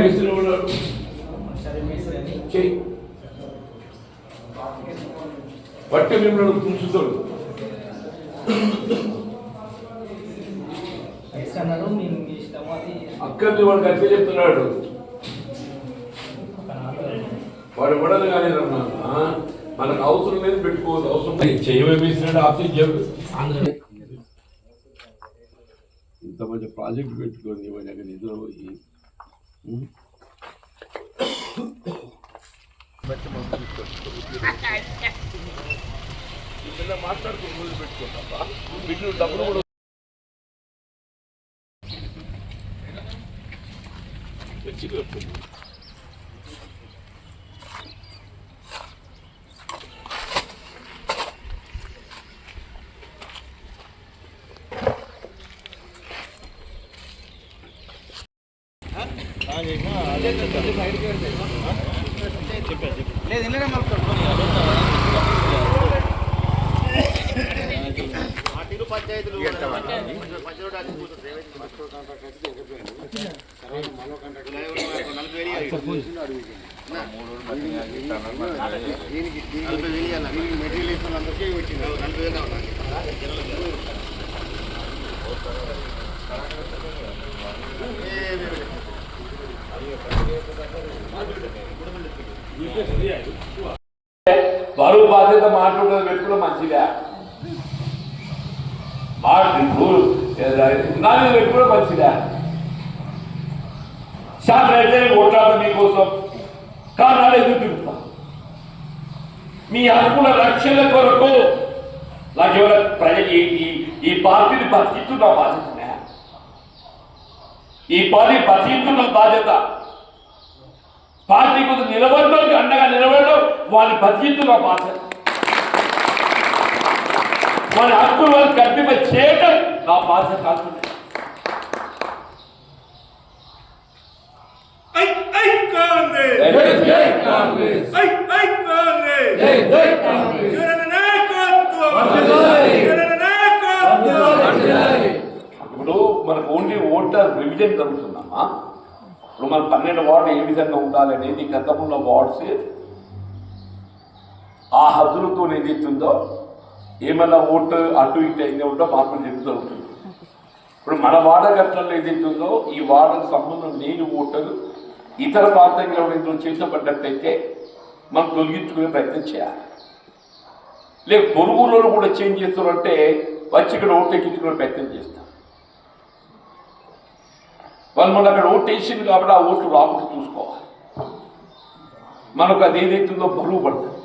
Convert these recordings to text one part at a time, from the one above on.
మిస్త్రీ ఉన్నాడు. చెయ్యి బట్టి మిమ్మల్ని అది. అక్కడిని వాడికి అట్లే చెప్తున్నాడు. వాడు ఇవ్వడం కానీ మనకు అవసరం లేదు పెట్టుకోవద్దు. అవసరం ఆప్షన్ చెప్పు ఇంత మంచి ప్రాజెక్ట్ పెట్టుకొని వాడి అక్కడ నిధులు పోయి మాట్లాడుకుని మొదలు పెట్టుకోండి డబ్బులు కూడా మంచిగా బరువు బాధ్యత మాట్లాడడం పెట్టుకోవడం మంచిదా మాట ఇప్పుడు నా మీద పెట్టుకోవడం మంచిదా? శాస్త్రం అయితే కొట్లాడు మీకోసం. కారణాలు ఎదురు తిరుగుతా? మీ అనుకున్న లక్ష్యాల కొరకు నాకు ఎవరైనా ప్రజ ఈ- ఈ- పార్టీని బతికిస్తున్న బాధ్యతనే ఈ పార్టీ బతికిస్తున్న బాధ్యత. పార్టీ కొంత నిలబడడానికి అండగా నిలబడడం వాళ్ళని బతికిస్తున్న బాధ్యత. వాళ్ళ హక్కులు వాళ్ళు కల్పింప చేయటం నా బాధ్యత కాదు ఇప్పుడు మనకు ఓన్లీ ఓటర్ రివిజన్ జరుగుతుందమ్మా. ఇప్పుడు మన పన్నెండు వార్డు ఏ విధంగా ఉండాలి అనేది గతంలో వార్డ్స్ ఆ హద్దులతో ఏదైతుందో ఏమైనా ఓటు అటు ఇటు అయిందో ఉంటే మార్పులు చెప్పి జరుగుతుంది ఇప్పుడు మన వార్డ ఘట్టంలో ఏదైతుందో ఈ వాడకు సంబంధం లేని ఓటరు ఇతర ప్రాంతంలో ఎవరైతే చేర్చబడ్డట్టయితే మనం తొలగించుకునే ప్రయత్నం చేయాలి. లేక పొరుగులలో కూడా చేంజ్ చేస్తున్నారంటే వచ్చి ఇక్కడ ఓటు ఎక్కించుకునే ప్రయత్నం చేస్తాం వాళ్ళు మన అక్కడ ఓటు వేసింది కాబట్టి ఆ ఓట్లు రాకుండా చూసుకోవాలి. మనకు అది ఏదైతుందో బరువు పడుతుంది.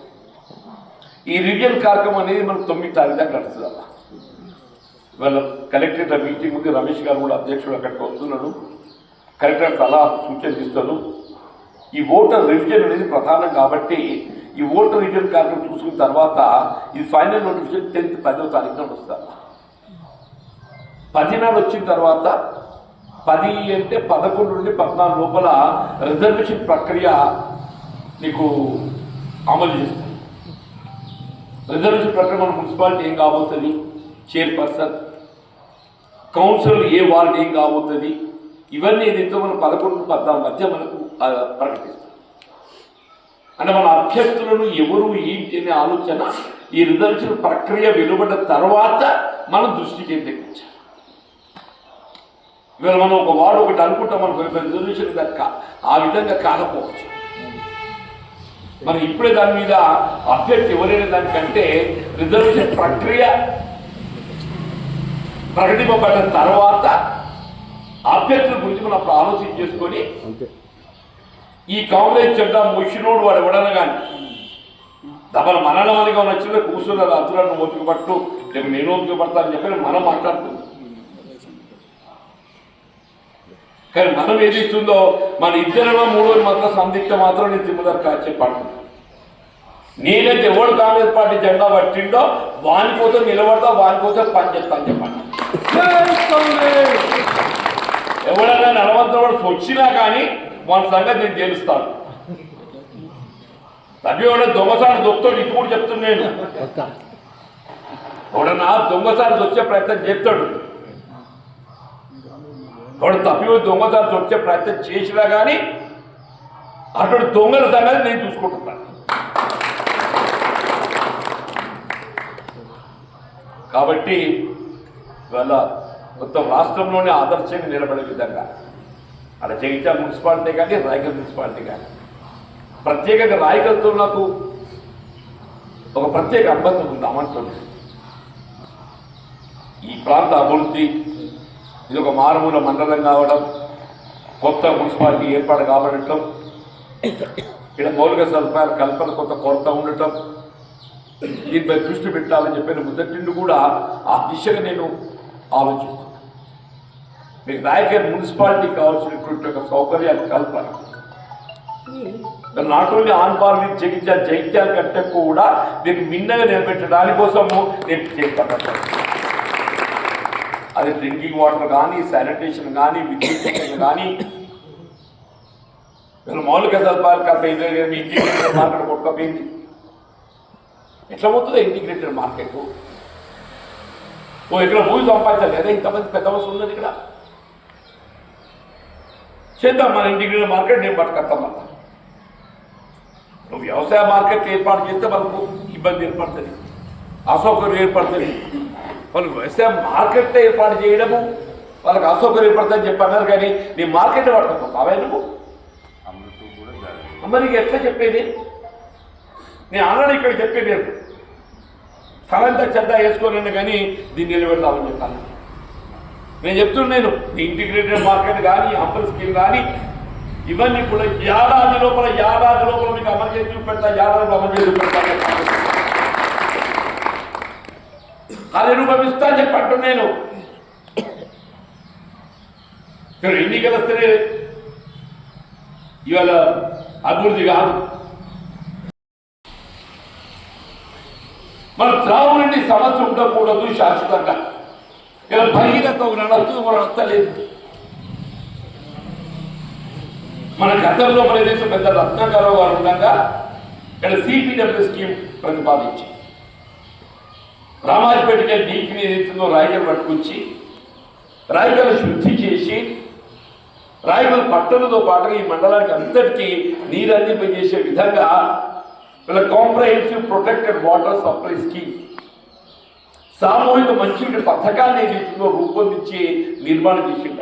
ఈ రివిజన్ కార్యక్రమం అనేది మనకు తొమ్మిది తారీఖు దాకా నడుస్తుంది అలా ఇవాళ కలెక్టరేట్ మీటింగ్ ఉంది రమేష్ గారు కూడా అధ్యక్షుడు అక్కడికి వస్తున్నాడు. కలెక్టర్ సలహా సూచనలు ఇస్తాడు. ఈ ఓటర్ రివిజన్ అనేది ప్రధానం కాబట్టి ఈ ఓటర్ రివిజన్ కార్యక్రమం చూసుకున్న తర్వాత ఈ ఫైనల్ నోటిఫికేషన్ టెన్త్ పదో తారీఖున వస్తారు పది నాడు వచ్చిన తర్వాత పది అంటే పదకొండు నుండి పద్నాలుగు లోపల రిజర్వేషన్ ప్రక్రియ నీకు అమలు చేస్తారు రిజర్వేషన్ ప్రక్రియ మన మున్సిపాలిటీ ఏం కాబోతుంది? చైర్పర్సన్ కౌన్సిల్ ఏ వార్డు ఏం కాబోతుంది? ఇవన్నీ ఏదైతే మనం పదకొండు పద్నాలుగు మధ్య మనకు ఆ, ప్రకటిస్తాం అంటే మన అభ్యర్థులను ఎవరు ఏంటి అనే ఆలోచన ఈ రిజర్వేషన్ ప్రక్రియ వెలువడ్డ తర్వాత మనం దృష్టి కేంద్రీకరించాలి. ఇవాళ మనం ఒక వార్డు ఒకటి అనుకుంటాం మనకు రిజర్వేషన్ దక్క ఆ విధంగా కాకపోవచ్చు. మనం ఇప్పుడే దాని మీద అభ్యర్థి ఎవరైనా దానికంటే రిజర్వేషన్ ప్రక్రియ ప్రకటింపబడ్డ తర్వాత అభ్యర్థుల గురించి మనం అప్పుడు ఆలోచన చేసుకొని ఈ కాంగ్రెస్ చెడ్డ ముషినోడు వాడు ఎవడన్నా కానీ డబల్ మననమనిగా నచ్చిన కూర్చున్నారు అతులను ఓపిక పట్టు నేను ఓపిక పడతా అని చెప్పి మనం మాట్లాడుతుంది కానీ మనం ఏది ఇస్తుందో మన ఇద్దరమో మూడో మాత్రం సందిగ్ధ మాత్రం నేను తిమ్మదారు కాదు చెప్పాను నేనైతే ఎవడు కాంగ్రెస్ పార్టీ జెండా పట్టిండో వాని కోసం నిలబడతా వాని కోసం పని చెప్తాను చెప్పండి ఎవడైనా నలవంతవాడు వచ్చినా కానీ వాని సంగతి నేను తెలుస్తాను. తగ్గేవాడు దొంగసారి దొక్కుతాడు ఇది కూడా చెప్తున్నాను ఎవడన్నా దొంగసారి వచ్చే ప్రయత్నం చేస్తాడు. వాడు తప్పి దొంగతనం వచ్చే ప్రయత్నం చేసినా కానీ అటు దొంగల సంగతి నేను చూసుకుంటున్నాను కాబట్టి ఇవాళ మొత్తం రాష్ట్రంలోనే ఆదర్శంగా నిలబడే విధంగా అక్కడ జగిత్యాల మున్సిపాలిటీ కానీ రాయకల్ మున్సిపాలిటీ కానీ ప్రత్యేకంగా రాయకల్తో నాకు ఒక ప్రత్యేక అనుబంధం ఉంది అమంటుంది ఈ ప్రాంత అభివృద్ధి ఇది ఒక మారుమూల మండలం కావడం కొత్త మున్సిపాలిటీ ఏర్పాటు కాబడటం ఇక్కడ మౌలిక సదుపాయాల కల్పన కొంత కొరత ఉండటం దీనిపై దృష్టి పెట్టాలని చెప్పిన మొదటి కూడా ఆ దిశగా నేను ఆలోచిస్తున్నాను మీకు నాయకర్ మున్సిపాలిటీ కావాల్సినటువంటి ఒక సౌకర్యాలు కల్పన. Not only on par with Jagtial Jagtial కంటే కూడా దీన్ని మిన్నగా నిలబెట్టడానికి కోసము నేను చేస్తాను. అది డ్రింకింగ్ వాటర్ కానీ శానిటేషన్ కానీ విద్యుత్ కానీ వీళ్ళు మౌలిక సదుపాయాలు మీ ఇంటిగ్రేటెడ్ మార్కెట్ కొట్టుకపోయింది. ఎట్లా పోతుందో ఇంటిగ్రేటెడ్ మార్కెట్? ఓ ఇక్కడ భూమి సంపాదించాలి లేదా ఇంతమంది పెద్ద అవసరం ఉన్నది ఇక్కడ. చేద్దాం మన ఇంటిగ్రేటెడ్ మార్కెట్ నేను పట్టుకొస్తాం మళ్ళా. నువ్వు వ్యవసాయ మార్కెట్ ఏర్పాటు చేస్తే మనకు ఇబ్బంది ఏర్పడుతుంది అసౌకర్యం ఏర్పడుతుంది. వాళ్ళు వ్యవసాయ మార్కెట్ ఏర్పాటు చేయడము. వాళ్ళకి అసౌకర్యం ఏర్పడుతుందని చెప్పి అన్నారు కానీ నీ మార్కెట్ పట్టుకోవా నువ్వు? మరి నీకు ఎట్లా చెప్పేది? నేను ఆల్రెడీ ఇక్కడ చెప్పేది నేను తలంతా చెడ్డ వేసుకోలేను కానీ దీన్ని నిలబెడతామని చెప్పాను. నేను చెప్తున్నాను ఇంటిగ్రేటెడ్ మార్కెట్ కానీ అంబర్ స్కీమ్ కానీ ఇవన్నీ కూడా ఏడాది లోపల ఏడాది లోపల మీకు అమలు చేసి చూపెడతా ఏడాది అమలు చేసి చూపెడతా అనుభవిస్తా చెప్పట్టు నేను. ఇక్కడ ఎన్నికలు వస్తేనే ఇవాళ అభివృద్ధి కాదు. మన త్రాగునీటి సమస్య ఉండకూడదు శాశ్వతంగా. ఇలా భగీరథ ఒక నడవచ్చు మన నచ్చలేదు మన గతంలో మన దేశం పెద్ద రత్నాకరావు గారు ఉండగా ఇక్కడ సిపిడబ్ల్యూ స్కీమ్ ప్రతిపాదించి రామాజపేటకి నీటిని ఏదైతుందో రాయగలు పట్టుకొచ్చి రాయగలు శుద్ధి చేసి రాయగల్ పట్టణంతో పాటుగా ఈ మండలానికి అంతటికీ నీరు అందింపజేసే విధంగా వీళ్ళ comprehensive protected water supply scheme సామూహిక మంచినీటి పథకాన్ని ఏదైతుందో రూపొందించి నిర్మాణం చేసిండ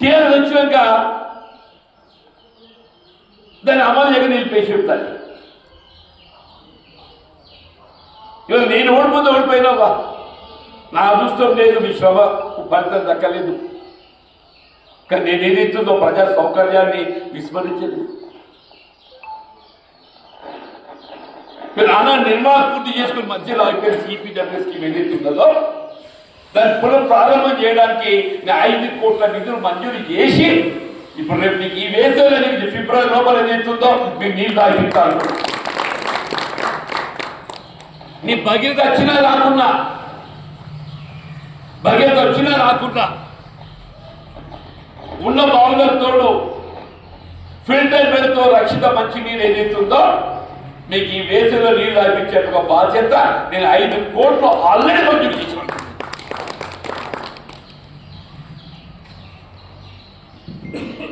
తీరు వచ్చినాక దాన్ని అమలు చేయక నిలిపేసి ఉంటాను ఇవాళ నేను ఓడిపోతే ఓడిపోయినావా? నా అదృష్టం లేదు మీ శ్రమ ఫలితం దక్కలేదు. కానీ నేను ఏదైతుందో ప్రజా సౌకర్యాన్ని విస్మరించలేదు. మీరు అలా నిర్మాణం పూర్తి చేసుకుని మధ్యలో అయిపోయిన సిపిడబ్ల్యూ స్కీమ్ ఏదైతే ఉన్నదో దాన్ని పునఃప్రారంభం చేయడానికి ఐదు కోట్ల నిధులు మంజూరు చేసి ఇప్పుడు రేపు మీకు ఈ వేసవిలో నీకు ఫిబ్రవరి లోపల ఏదైతుందో మీకు నీళ్ళు తాగిస్తాను నీ భగీరథ వచ్చినా రాకున్నా. భగీరథ వచ్చినా రాకున్నా. ఉన్న బావులతోడు ఫిల్టర్ పేరుతో రక్షిత మంచి నీరు ఏదైతుందో మీకు ఈ వేసవిలో నీళ్ళు తాగించే ఒక బాధ్యత నేను ఐదు కోట్లు ఆల్రెడీ మంజూరు చేశాను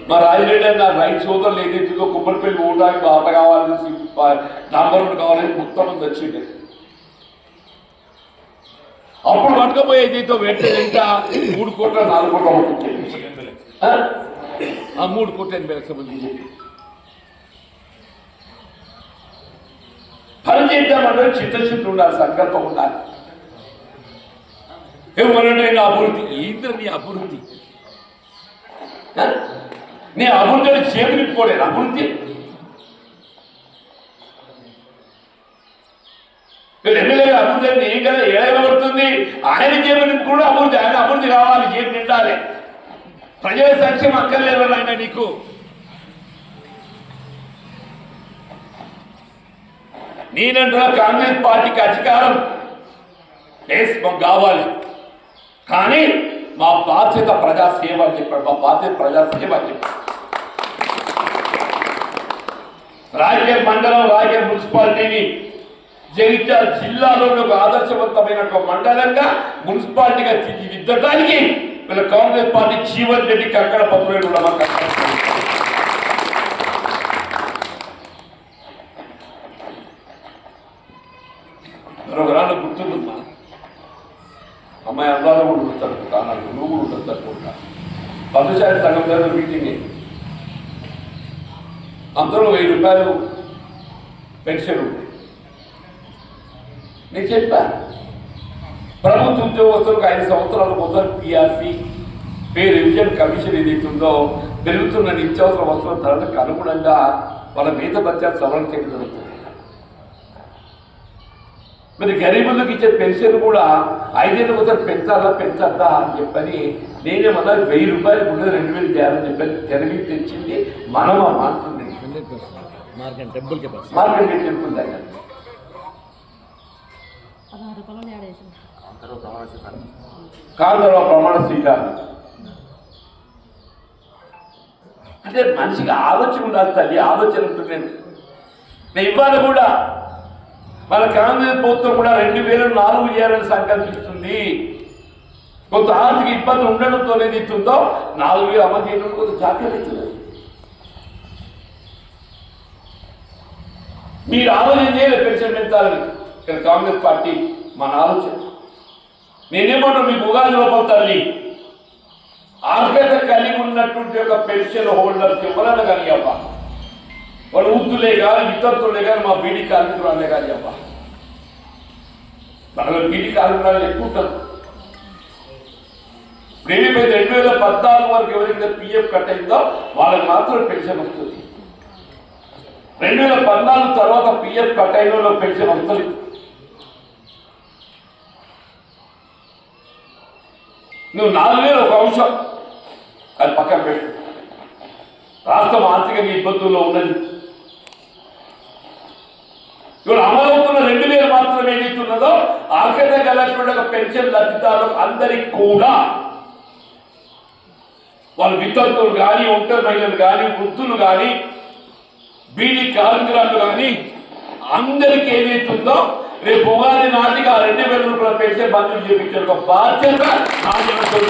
మా రాజరెడ్డి నా రైతు సోదరులు ఏదైతుందో కుమ్మరిపల్లి ఊటానికి బాట కావాలని నంబర్ ఒకటి కావాలని మొత్తం మంది వచ్చింది అప్పుడు పట్టుకపోయే దీంతో వెంటనే ఇంకా మూడు కోట్ల నాలుగు కోట్ల ఆ? మూడు కోట్ల ఎనభై లక్షల మంది పని చేద్దామంటే చిత్తశుద్ధి ఉండాలి సంకల్పం ఉండాలి. ఎవరైనా అభివృద్ధి ఏంద్ర నీ అభివృద్ధి? నీ అభివృద్ధి చేపు అభివృద్ధి వీళ్ళు ఎమ్మెల్యే అభివృద్ధి ఏం కదా ఏడవబడుతుంది ఆయన చేపు కూడా అభివృద్ధి ఆయన అభివృద్ధి కావాలి ఏం నిండాలి? ప్రజల సంక్షేమం అక్కర్లేదు ఆయన నీకు. నేనంటున్నా కాంగ్రెస్ పార్టీకి అధికారం ఎస్ మాకు కావాలి. కానీ మా బాధ్యత ప్రజాసేవ అని చెప్పాడు. మా బాధ్యత ప్రజాసేవ అని చెప్పాడు. రాజకీయ మండలం రాజకీయ మున్సిపాలిటీని జగిత్యాల జిల్లాలోని ఒక ఆదర్శవంతమైన ఒక మండలంగా మున్సిపాలిటీగా తీర్చిదిద్దడానికి వీళ్ళ కాంగ్రెస్ పార్టీ జీవన్ రెడ్డికి అక్కడ పత్రులు కూడా మాకు మరొకరాలు గుర్తుందమ్మా. అమ్మాయి అందాలు కూడా ఉంటారు కానాడు నువ్వు కూడా ఉంటుంది అనుకుంటా పద్మశాలి సంఘం దగ్గర మీటింగ్ అందరూ వెయ్యి రూపాయలు పెన్షన్ నేను చెప్పా. ప్రభుత్వ ఉద్యోగస్తులకు ఐదు సంవత్సరాల మొదలు పిఆర్సీ పే రివిజన్ కమిషన్ ఏదైతే ఉందో పెరుగుతున్న నిత్యావసర వస్తువుల ధరలకు అనుగుణంగా వాళ్ళ వేత భత్యాలు సవరణ చేయడం జరుగుతుంది. మరి గరీబులకు ఇచ్చే పెన్షన్ కూడా ఐదేళ్ళ ఒకసారి పెంచాలా పెంచద్దా అని చెప్పని నేనేమన్నా వెయ్యి రూపాయలు ఉండదు రెండు వేలు చేయాలని చెప్పని తెరవి తెచ్చింది మనం ఆ మార్కెట్ మార్కెట్ రేట్ చెప్తుంది కాంతలో ప్రమాణ స్వీకారం. అంటే మనిషికి ఆలోచన ఉండాలి తల్లి ఆలోచన ఉంటుంది. నేను ఇవాళ కూడా. మన కాంగ్రెస్ ప్రభుత్వం కూడా రెండు వేల నాలుగు చేయాలని సంకల్పిస్తుంది కొంత ఆర్థిక ఇబ్బంది ఉండడంతో ఇస్తుందో నాలుగు వేలు అమలు చేయడం కొంత జాగ్రత్త మీరు ఆలోచన చేయలేదు పెన్షన్ పెంచాలని. కానీ కాంగ్రెస్ పార్టీ మన ఆలోచన. నేనేమన్నా మీకు ఉగాది లోపల తల్లి? అర్హత కలిగి ఉన్నటువంటి ఒక పెన్షన్ హోల్డర్స్ ఎవరైనా కానీ అబ్బా వాళ్ళు వృద్ధులే కానీ ఇతరులే కానీ మా బీడీ కార్మికులు కానీ అబ్బా మనలో బీడీ కార్మికులు ఎక్కువ ఉంటారు. రెండు వేల పద్నాలుగు వరకు ఎవరైతే పిఎఫ్ కట్ అయిందో వాళ్ళకి మాత్రం పెన్షన్ వస్తుంది. రెండు వేల పద్నాలుగు తర్వాత పిఎఫ్ కట్ అయిన వాళ్ళకి పెన్షన్ వస్తుంది నువ్వు నాలుగు వేలు ఒక అంశం. అది పక్కన పెట్టు. రాష్ట్రం ఆర్థికంగా ఇబ్బందుల్లో ఉన్నది. ఇప్పుడు అమలవుతున్న రెండు వేలు మాత్రమే ఏదైతున్నదో అర్హత గలటువంటి ఒక పెన్షన్ లబ్ధిదారులకు అందరికి కూడా వాళ్ళ వితంతులు కానీ ఒంటరి మహిళలు కానీ వృద్ధులు కానీ బీడీ కార్మికులు కానీ అందరికీ ఏదైతుందో రేపు ఉగాది నాటికి ఆ రెండు వేల రూపాయల పెన్షన్ మంజూరు చేయించే ఒక బాధ్యత. నా జనతో